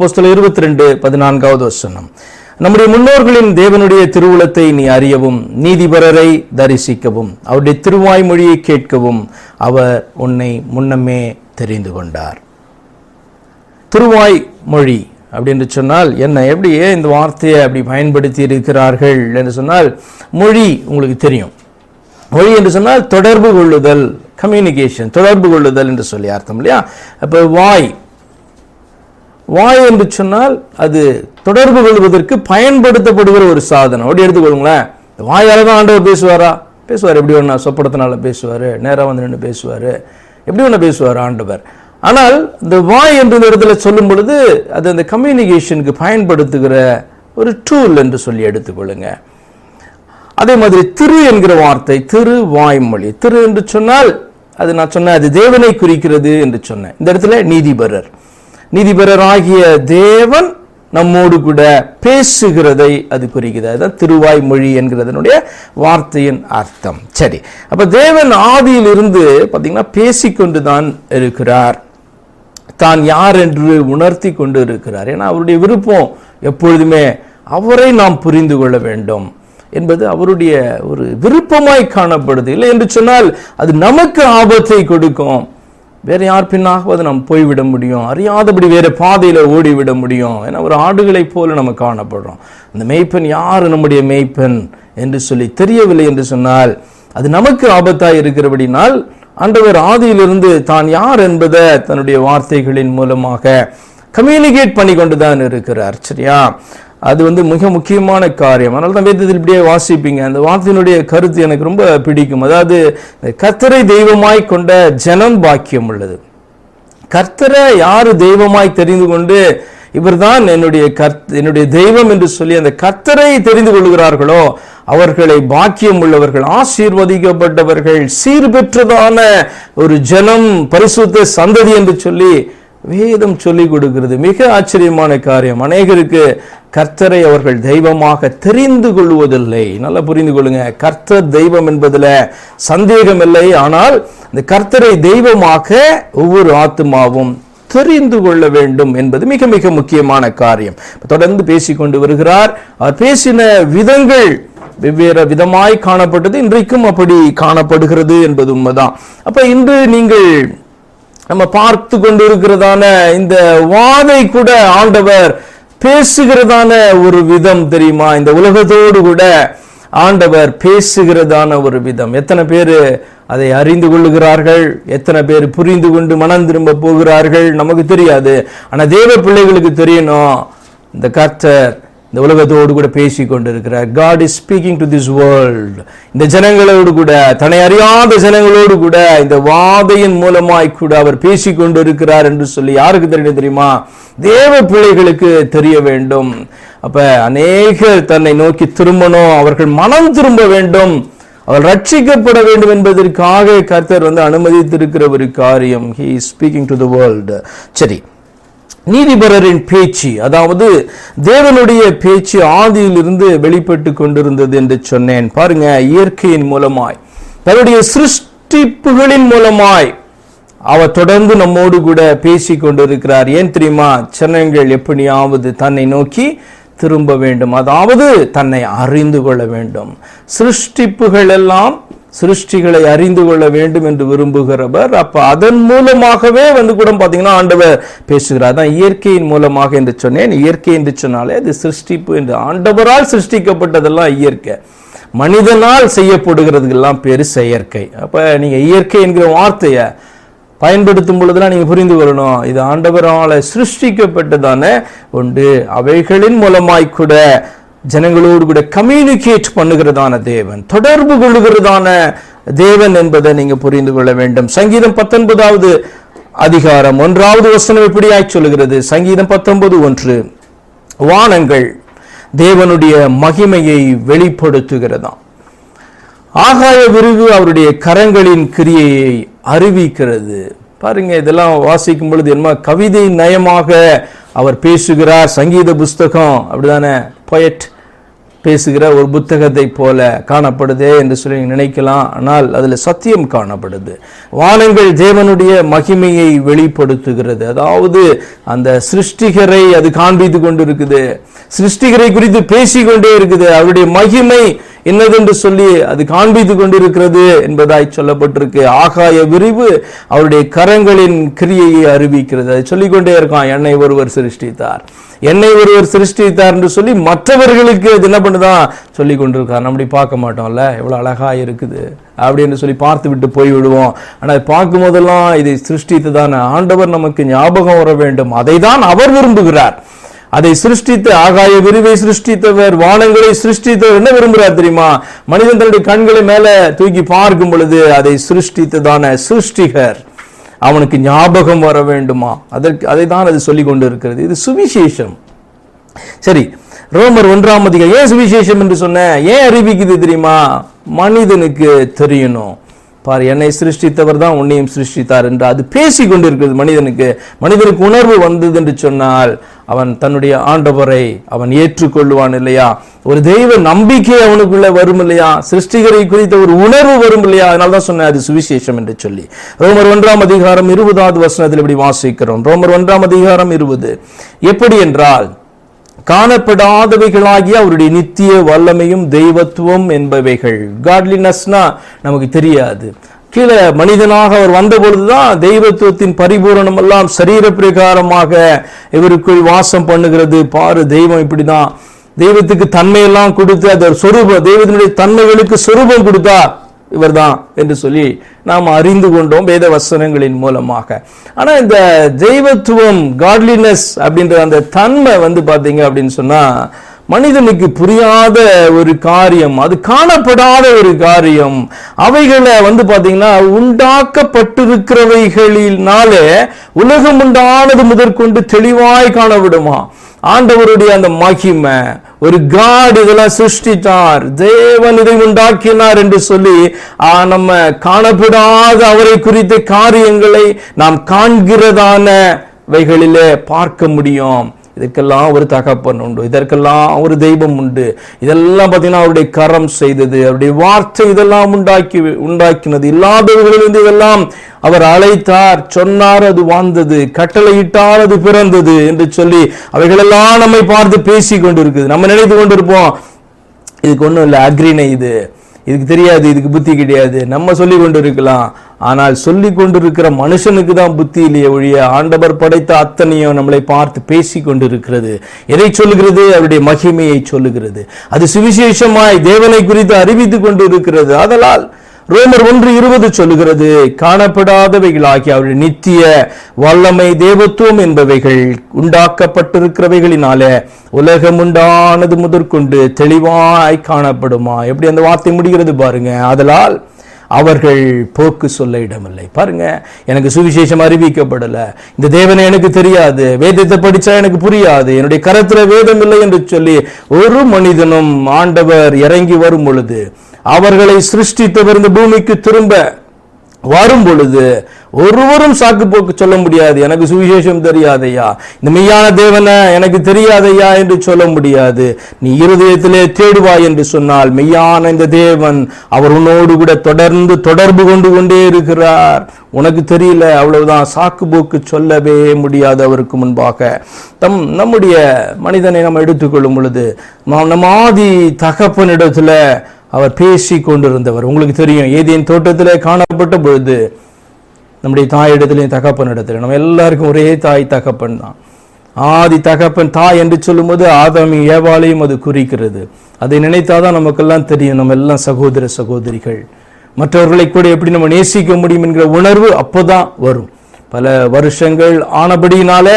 அப்போஸ்தல இருபத்தி ரெண்டு பதினான்காவது வசனம். நம்முடைய முன்னோர்களின் தேவனுடைய திருவுளத்தை நீ அறியவும் நீதிபரரை தரிசிக்கவும் அவருடைய திருவாய்மொழியை கேட்கவும் அவர் உன்னை முன்னமே தெரிந்து கொண்டார். திருவாய் மொழி அப்படின்னு சொன்னால் என்ன எப்படி ஏன் இந்த வார்த்தையை அப்படி பயன்படுத்தி இருக்கிறார்கள் என்று சொன்னால் மொழி உங்களுக்கு தெரியும். மொழி என்று சொன்னால் தொடர்பு கொள்ளுதல் கம்யூனிகேஷன் தொடர்பு கொள்ளுதல் என்று சொல்லி அர்த்தம் இல்லையா? அப்போ வாய் வாய் என்று சொன்னால் அது தொடர்பு கொள்வதற்கு பயன்படுத்தப்படுகிற ஒரு சாதனம். அப்படி எடுத்துக்கொள்ளுங்களேன். இந்த தான் ஆண்டவர் பேசுவாரா? பேசுவார். எப்படி ஒன்றா சொப்படத்தினால பேசுவார்? நேராக வந்து நின்று பேசுவார்? எப்படி ஒன்று பேசுவார் ஆண்டவர்? ஆனால் இந்த வாய் என்ற இந்த இடத்துல சொல்லும் பொழுது அது அந்த கம்யூனிகேஷனுக்கு பயன்படுத்துகிற ஒரு டூல் என்று சொல்லி எடுத்துக்கொள்ளுங்க. அதே மாதிரி திரு என்கிற வார்த்தை திரு வாய்மொழி. திரு என்று சொன்னால் அது நான் சொன்னேன் அது தேவனை குறிக்கிறது என்று சொன்னேன். இந்த இடத்துல நீதிபரர். நீதிபரராகிய தேவன் நம்மோடு கூட பேசுகிறதை அது குறிக்கிறது அதுதான் திருவாய் மொழி என்கிறதனுடைய வார்த்தையின் அர்த்தம். சரி அப்ப தேவன் ஆதியிலிருந்து பார்த்தீங்கன்னா பேசிக்கொண்டு தான் இருக்கிறார். தான் யார் என்று உணர்த்தி கொண்டு இருக்கிறார் ஏன்னா அவருடைய விருப்பம் எப்பொழுதுமே அவரை நாம் புரிந்து கொள்ள வேண்டும் என்பது அவருடைய ஒரு விருப்பமாய் காணப்படுது. இல்லை என்று சொன்னால் அது நமக்கு ஆபத்தை கொடுக்கும். வேறு யார் பின்னாகவது நாம் போய்விட முடியும்? அறியாதபடி வேறு பாதையில் ஓடிவிட முடியும். ஏன்னா ஒரு ஆடுகளைப் போல நம்ம காணப்படுறோம். அந்த மெய்ப்பெண் யார்? நம்முடைய மெய்ப்பெண் என்று சொல்லி தெரியவில்லை என்று சொன்னால் அது நமக்கு ஆபத்தாக இருக்கிறபடினால் ஆண்டவர் ஆதியிலிருந்து தான் யார் என்பதை தன்னுடைய வார்த்தைகளின் மூலமாக கம்யூனிகேட் பண்ணி கொண்டு தான் இருக்கிறார். சரியா? அது வந்து மிக முக்கியமான காரியம். அதனால தான் வேதத்தில் இப்படியே வாசிப்பீங்க. அந்த வார்த்தையினுடைய கருத்து எனக்கு ரொம்ப பிடிக்கும். அதாவது கத்தரை தெய்வமாய் கொண்ட ஜனம் பாக்கியம் உள்ளது. கர்த்தரை யார் தெய்வமாய் தெரிந்து கொண்டு இவர்தான் என்னுடைய கர்த் என்னுடைய தெய்வம் என்று சொல்லி அந்த கர்த்தரை தெரிந்து கொள்கிறார்களோ அவர்களை பாக்கியம் உள்ளவர்கள் ஆசீர்வதிக்கப்பட்டவர்கள் சீர்பெற்றதான ஒரு ஜனம் பரிசுத்த சந்ததி என்று சொல்லி வேதம் சொல்லிக் கொடுக்கிறது. மிக ஆச்சரியமான காரியம். அநேகருக்கு கர்த்தரை அவர்கள் தெய்வமாக தெரிந்து கொள்வதில்லை. நல்லா புரிந்து கொள்ளுங்க. கர்த்தர் தெய்வம் என்பதில் சந்தேகம் இல்லை. ஆனால் இந்த கர்த்தரை தெய்வமாக ஒவ்வொரு ஆத்மாவும் தெரிந்து கொள்ள வேண்டும் என்பது மிக மிக முக்கியமான காரியம். தொடர்ந்து பேசிக்கொண்டு வருகிறார். அவர் பேசின விதங்கள் வெவ்வேறு விதமாய் காணப்பட்டது. இன்றைக்கும் அப்படி காணப்படுகிறது என்பது உண்மைதான். அப்ப இன்று நீங்கள் நம்ம பார்த்து கொண்டு இருக்கிறதான இந்த வாதை கூட ஆண்டவர் பேசுகிறதான ஒரு விதம் தெரியுமா? இந்த உலகத்தோடு கூட ஆண்டவர் பேசுகிறதான ஒரு விதம். எத்தனை பேர் அதை அறிந்து கொள்ளுகிறார்கள்? எத்தனை பேர் புரிந்து கொண்டு மனம் திரும்ப போகிறார்கள்? நமக்கு தெரியாது. ஆனால் தேவ பிள்ளைகளுக்கு தெரியணும். இந்த கர்த்தர் இந்த உலகத்தோடு கூட பேசி கொண்டிருக்கிறார் God is speaking to this world இந்த ஜனங்களோடு கூட தன்னை அறியாத ஜனங்களோடு கூட இந்த வாதையின் மூலமாய் கூட அவர் பேசி கொண்டிருக்கிறார் என்று சொல்லி யாருக்கு தெரியும் தெரியுமா? தேவ பிள்ளைகளுக்கு தெரிய வேண்டும். அப்ப அநேகர் தன்னை நோக்கி திரும்பணும் அவர்கள் மனம் திரும்ப வேண்டும் அவர் ரட்சிக்கப்பட வேண்டும் என்பதற்காக கர்த்தர் வந்து அனுமதித்திருக்கிற ஒரு காரியம் he speaking to the world சரி நீதிபரரின் பேச்சு அதாவது தேவனுடைய பேச்சு ஆதியிலிருந்து வெளிப்பட்டு கொண்டிருந்தது என்று சொன்னேன். பாருங்க இயற்கையின் மூலமாய் தன்னுடைய சிருஷ்டிப்புகளின் மூலமாய் அவர் தொடர்ந்து நம்மோடு கூட பேசி கொண்டிருக்கிறார். ஏன் தெரியுமா? ஜனங்கள் எப்படியாவது தன்னை நோக்கி திரும்ப வேண்டும். அதாவது தன்னை அறிந்து கொள்ள வேண்டும். சிருஷ்டிப்புகள் எல்லாம் சிருஷ்டிகளை அறிந்து கொள்ள வேண்டும் என்று விரும்புகிறவர் அப்ப அதன் மூலமாகவே வந்து கூட பாத்தீங்கன்னா ஆண்டவர் பேசுகிறார். தான் இயற்கையின் மூலமாக என்று சொன்னேன். இயற்கை என்று சொன்னாலே அது சிருஷ்டிப்பு என்று. ஆண்டவரால் சிருஷ்டிக்கப்பட்டதெல்லாம் இயற்கை. மனிதனால் செய்யப்படுகிறதுக்கெல்லாம் பேர் செயற்கை. அப்ப நீங்க இயற்கை என்கிற வார்த்தையை பயன்படுத்தும் பொழுதுலாம் நீங்க புரிந்து கொள்ளணும். இது ஆண்டவரால் சிருஷ்டிக்கப்பட்டதான உண்டு அவைகளின் மூலமாய் கூட ஜனங்களோடு கூட கம்யூனிகேட் பண்ணுகிறதான தேவன். தொடர்பு கொள்ளுகிறதான தேவன் என்பதை நீங்க புரிந்து கொள்ள வேண்டும். சங்கீதம் பத்தொன்பதாவது அதிகாரம் ஒன்றாவது வசனம் எப்படியாய் சொல்லுகிறது. சங்கீதம் பத்தொன்பது ஒன்று. வானங்கள் தேவனுடைய மகிமையை வெளிப்படுத்துகிறதாம். ஆகாய விருகு அவருடைய கரங்களின் கிரியையை அறிவிக்கிறது. பாருங்க இதெல்லாம் வாசிக்கும் பொழுது என்ன கவிதை நயமாக அவர் பேசுகிறார் சங்கீத புஸ்தகம் அப்படிதானே? பொயட் பேசுகிற ஒரு புத்தகத்தை போல காணப்படுதே என்று சொல்லி நினைக்கலாம். ஆனால் அதில் சத்தியம் காணப்படுது. வானங்கள் தேவனுடைய மகிமையை வெளிப்படுத்துகிறது. அதாவது அந்த சிருஷ்டிகரை அது காண்பித்து கொண்டு இருக்குது சிருஷ்டிகரை குறித்து பேசிக்கொண்டே இருக்குது. அவருடைய மகிமை இன்னதென்று சொல்லி அது காண்பித்து கொண்டிருக்கிறது என்பதாய் சொல்லப்பட்டிருக்கு. ஆகாய விரிவு அவருடைய கரங்களின் கிரியையை அறிவிக்கிறது. அதை சொல்லிக்கொண்டே இருக்கான் என்னை ஒருவர் சிருஷ்டித்தார். என்னை ஒருவர் சிருஷ்டித்தார் என்று சொல்லி மற்றவர்களுக்கு அது என்ன பண்ணுதான் சொல்லி கொண்டிருக்கார் நம்ம பார்க்க மாட்டோம்ல எவ்வளோ அழகா இருக்குது. அப்படின்னு சொல்லி பார்த்து விட்டு போய் விடுவோம் ஆனால் பார்க்கும் போதெல்லாம் இதை சிருஷ்டித்ததான ஆண்டவர் நமக்கு ஞாபகம் வர வேண்டும். அதை தான் அவர் விரும்புகிறார். அதை சிருஷ்டித்த ஆகாய விரிவை சிருஷ்டித்தவர் வானங்களை சிருஷ்டித்தவர் என்ன விரும்புகிறார் தெரியுமா? மனிதன் தன்னுடைய கண்களை மேல தூக்கி பார்க்கும் பொழுது அதை சிருஷ்டித்ததான சிருஷ்டிகர் அவனுக்கு ஞாபகம் வர வேண்டுமா? அதற்கு அதை தான் அது சொல்லி கொண்டு இருக்கிறது இது சுவிசேஷம். சரி ரோமர் ஒன்றாம் அதிகம் ஏன் சுவிசேஷம் என்று சொன்ன? ஏன் அறிவிக்குது தெரியுமா? மனிதனுக்கு தெரியணும். பார் என்னை சிருஷ்டித்தவர் தான் உன்னையும் சிருஷ்டித்தார் என்று அது பேசி கொண்டிருக்கிறது மனிதனுக்கு. மனிதனுக்கு உணர்வு வந்தது என்று சொன்னால் அவன் தன்னுடைய ஆண்டவரை அவன் ஏற்றுக்கொள்வான் இல்லையா? ஒரு தெய்வ நம்பிக்கை அவனுக்குள்ள வரும் இல்லையா? சிருஷ்டிகரை குறித்த ஒரு உணர்வு வரும் இல்லையா? அதனால தான் சொன்னேன் அது சுவிசேஷம் என்று சொல்லி. ரோமர் ஒன்றாம் அதிகாரம் இருபதாவது வசனத்தில் இப்படி வாசிக்கிறோம். ரோமர் ஒன்றாம் அதிகாரம் இருபது. எப்படி என்றால் காணப்படாதவைகளாகிய அவருடைய நித்திய வல்லமையும் தெய்வத்துவம் என்பவைகள். காட்லினஸ்னா நமக்கு தெரியாது. கீழே மனிதனாக அவர் வந்த பொழுதுதான் தெய்வத்துவத்தின் பரிபூரணம் எல்லாம் சரீர பிரகாரமாக இவருக்குள் வாசம் பண்ணுகிறது. பாரு தெய்வம் இப்படிதான். தெய்வத்துக்கு தன்மையெல்லாம் கொடுத்து அதர் ஒரு சொரூபம். தெய்வத்தினுடைய தன்மைகளுக்கு சொரூபம் கொடுத்தார் இவர்தான் என்று சொல்லி நாம் அறிந்து கொண்டோம் வேத வசனங்களின் மூலமாக. ஆனால் இந்த தெய்வத்துவம் காட்லினஸ் அப்படின்ற அந்த தன்மை வந்து பார்த்தீங்க அப்படின்னு சொன்னால் மனிதனுக்கு புரியாத ஒரு காரியம் அது காணப்படாத ஒரு காரியம். அவைகளை வந்து பார்த்தீங்கன்னா உண்டாக்கப்பட்டிருக்கிறவைகளினாலே உலகம் உண்டானது முதற்கொண்டு தெளிவாய் காணவிடுமா ஆண்டவருடைய அந்த மகிமை ஒரு காட் இதெல்லாம் சிருஷ்டித்தார். தேவன் இதை உண்டாக்கினார் என்று சொல்லி நம்ம காணப்படாத அவரை குறித்த காரியங்களை நாம் காண்கிறதான வைகளிலே பார்க்க முடியும். இதற்கெல்லாம் ஒரு தகப்பன் உண்டு இதற்கெல்லாம் ஒரு தெய்வம் உண்டு. இதெல்லாம் பார்த்தீங்கன்னா அவருடைய கரம் செய்தது அவருடைய வார்த்தை இதெல்லாம் உண்டாக்கி உண்டாக்கினது. இல்லாதவர்களிலிருந்து இதெல்லாம் அவர் அழைத்தார் சொன்னார் அது வாழ்ந்தது கட்டளையிட்டால் அது பிறந்தது என்று சொல்லி அவைகளெல்லாம் நம்மை பார்த்து பேசி கொண்டிருக்குது. நம்ம நினைத்து கொண்டிருப்போம் இதுக்கு ஒன்றும் இல்லை அக்ரிணை இது. இதுக்கு தெரியாது இதுக்கு புத்தி கிடையாது. நம்ம சொல்லி கொண்டு இருக்கலாம் ஆனால் சொல்லி கொண்டிருக்கிற மனுஷனுக்கு தான் புத்தி இல்லையே ஒழிய ஆண்டவர் படைத்த அத்தனையும் நம்மளை பார்த்து பேசி கொண்டிருக்கிறது. எதை சொல்லுகிறது? அவருடைய மகிமையை சொல்லுகிறது. அது சுவிசேஷமாய் தேவனை குறித்து அறிவித்துக் கொண்டு இருக்கிறது ஆதலால் ரோமர் ஒன்று இருபது சொல்லுகிறது காணப்படாதவைகளாகிய அவருடைய நித்திய வல்லமை தேவத்துவம் என்பவைகள் உண்டாக்கப்பட்டிருக்கிறவைகளினால உலகம் உண்டானது முதற்கொண்டு தெளிவாய் காணப்படுமா? எப்படி அந்த வார்த்தை முடிகிறது பாருங்க. அதனால் அவர்கள் போக்கு சொல்ல இடமில்லை. பாருங்க எனக்கு சுவிசேஷம் அறிவிக்கப்படலை. இந்த தேவனை எனக்கு தெரியாது. வேதத்தை படித்தா எனக்கு புரியாது. என்னுடைய கரத்தில் வேதம் இல்லை என்று சொல்லி ஒரு மனிதனும் ஆண்டவர் இறங்கி வரும் பொழுது அவர்களை சிருஷ்டித்தவர் இந்த பூமிக்கு திரும்ப வரும் பொழுது ஒருவரும் சாக்கு போக்கு சொல்ல முடியாது. எனக்கு சுவிசேஷம் தெரியாதையா? இந்த மெய்யான தேவனை எனக்கு தெரியாதையா என்று சொல்ல முடியாது. நீ இருதயத்திலே தேடுவாய் என்று சொன்னால் மெய்யான இந்த தேவன் அவர் உன்னோடு கூட தொடர்ந்து தொடர்பு கொண்டு கொண்டே இருக்கிறார். உனக்கு தெரியல அவ்வளவுதான் சாக்கு போக்கு சொல்லவே முடியாது அவருக்கு முன்பாக. தம் நம்முடைய மனிதனை நம்ம எடுத்துக்கொள்ளும் பொழுது நாம் நம்ம ஆதி தகப்பனிடத்துல அவர் பேசி கொண்டிருந்தவர் உங்களுக்கு தெரியும் ஏதேன் தோட்டத்திலே காணப்பட்ட பொழுது நம்முடைய தாயிடத்திலையும் தகப்பன் இடத்துல நம்ம எல்லாருக்கும் ஒரே தாய் தகப்பன் தான். ஆதி தகப்பன் தாய் என்று சொல்லும்போது ஆதாமி ஏவாளையும் அது குறிக்கிறது. அதை நினைத்தாதான் நமக்கெல்லாம் தெரியும் நம்ம எல்லாம் சகோதர சகோதரிகள். மற்றவர்களை கூட எப்படி நம்ம நேசிக்க முடியும் என்கிற உணர்வு அப்போதான் வரும். பல வருஷங்கள் ஆனபடியினாலே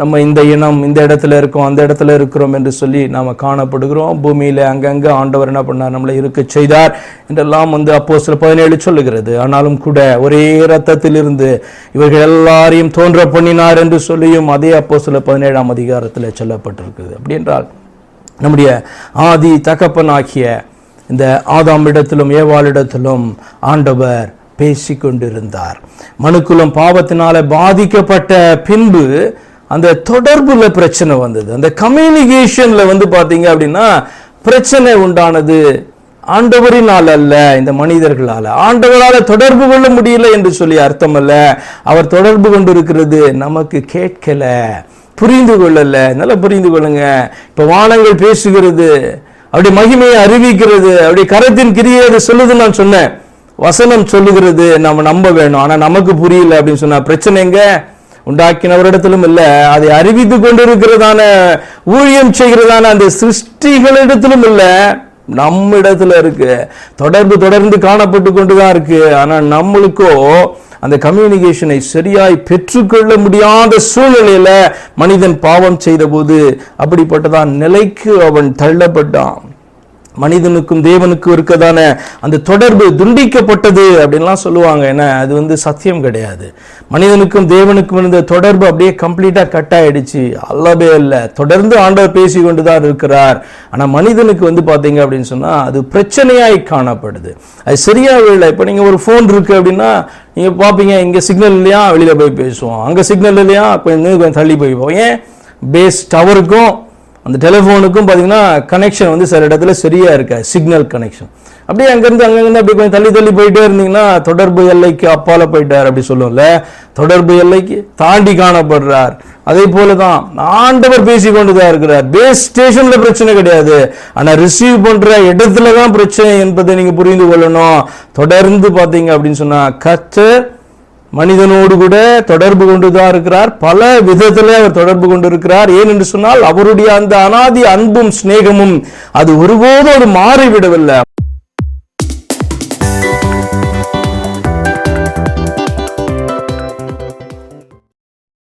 நம்ம இந்த இனம் இந்த இடத்துல இருக்கோம் அந்த இடத்துல இருக்கிறோம் என்று சொல்லி நாம் காணப்படுகிறோம். பூமியில் அங்கங்கே ஆண்டவர் என்ன பண்ணார்? நம்மளை இருக்க செய்தார் என்றெல்லாம் வந்து அப்போ சில பதினேழு சொல்லுகிறது. ஆனாலும் கூட ஒரே ரத்தத்திலிருந்து இவர்கள் எல்லாரையும் தோன்ற பண்ணினார் என்று சொல்லியும் அதே அப்போ சில பதினேழாம் அதிகாரத்தில் சொல்லப்பட்டிருக்குது அப்படி என்றால் நம்முடைய ஆதி தகப்பனாகிய இந்த ஆதாம் இடத்திலும் ஏவாளிடத்திலும் ஆண்டவர் பேசி கொண்டிருந்தார் மனுக்குலம் பாவத்தினால பாதிக்கப்பட்ட பின்பு அந்த தொடர்புல பிரச்சனை வந்தது. அந்த கம்யூனிகேஷன்ல வந்து பாத்தீங்க அப்படின்னா பிரச்சனை உண்டானது ஆண்டவரினால் அல்ல இந்த மனிதர்களால். ஆண்டவரால் தொடர்பு கொள்ள முடியல என்று சொல்லி அர்த்தம் அல்ல. அவர் தொடர்பு கொண்டிருக்கிறது நமக்கு கேட்கல புரிந்து கொள்ளல. நல்லா புரிந்து கொள்ளுங்க. இப்ப வானங்கள் பேசுகிறது அப்படி மகிமையை அறிவிக்கிறது அப்படி கரத்தின் கிரியை சொல்லுதுன்னு சொல்லுது நான் சொன்னேன். வசனம் சொல்லுகிறது நம்ம நம்ப வேணும். ஆனா நமக்கு புரியல அப்படின்னு சொன்னா பிரச்சனை எங்க? உண்டாக்கினவரிடத்திலும் இல்லை. அதை அறிவித்து கொண்டிருக்கிறதான ஊழியம் செய்கிறதான அந்த சிருஷ்டிகளிடத்திலும் இல்லை. நம்மிடத்துல இருக்கு. தொடர்பு தொடர்ந்து காணப்பட்டு கொண்டு தான் இருக்கு. ஆனால் நம்மளுக்கோ அந்த கம்யூனிகேஷனை சரியாய் பெற்றுக்கொள்ள முடியாத சூழ்நிலையில மனிதன் பாவம் செய்த போது அப்படிப்பட்டதான் நிலைக்கு அவன் தள்ளப்பட்டான். மனிதனுக்கும் தேவனுக்கும் இருக்கதான அந்த தொடர்பு துண்டிக்கப்பட்டது அப்படின்லாம் சொல்லுவாங்க. ஏன்னா அது வந்து சத்தியம் கிடையாது. மனிதனுக்கும் தேவனுக்கும் இருந்த தொடர்பு அப்படியே கம்ப்ளீட்டாக கட் ஆயிடுச்சு. அல்லவே இல்லை. தொடர்ந்து ஆண்டவர் பேசி கொண்டு தான் இருக்கிறார். ஆனால் மனிதனுக்கு வந்து பார்த்தீங்க அப்படின்னு சொன்னால் அது பிரச்சனையாய் காணப்படுது. அது சரியாகவே இல்லை. இப்போ நீங்கள் ஒரு ஃபோன் இருக்கு அப்படின்னா நீங்கள் பார்ப்பீங்க இங்கே சிக்னல் இல்லையா? வெளியில் போய் பேசுவோம். அங்கே சிக்னல் இல்லையா? கொஞ்சம் கொஞ்சம் தள்ளி போய் போவோம். ஏன்? பேஸ் டவருக்கும் அந்த டெலிஃபோனுக்கும் பார்த்தீங்கன்னா கனெக்ஷன் வந்து சில இடத்துல சரியாக இருக்க சிக்னல் கனெக்ஷன் அப்படியே அங்கேருந்து அங்கேருந்து அப்படி கொஞ்சம் தள்ளி தள்ளி போயிட்டே இருந்தீங்கன்னா தொடர்பு எல்லைக்கு அப்பால போயிட்டார் அப்படி சொல்லுவோம்ல. தொடர்பு எல்லைக்கு தாண்டி காணப்படுறார். அதே போல தான் ஆண்டவர் பேசி கொண்டு தான் இருக்கிறார் பேஸ் ஸ்டேஷன்ல பிரச்சனை கிடையாது. ஆனால் ரிசீவ் பண்ற இடத்துல தான் பிரச்சனை என்பதை நீங்க புரிந்து கொள்ளணும். தொடர்ந்து பார்த்தீங்க அப்படின்னு சொன்னா கர்த்தர் மனிதனோடு கூட தொடர்பு கொண்டுதான் இருக்கிறார். பல விதத்திலே அவர் தொடர்பு கொண்டிருக்கிறார். ஏன் என்று சொன்னால் அவருடைய அந்த அனாதி அன்பும் சிநேகமும் அது ஒருபோதும் அது மாறிவிடவில்லை.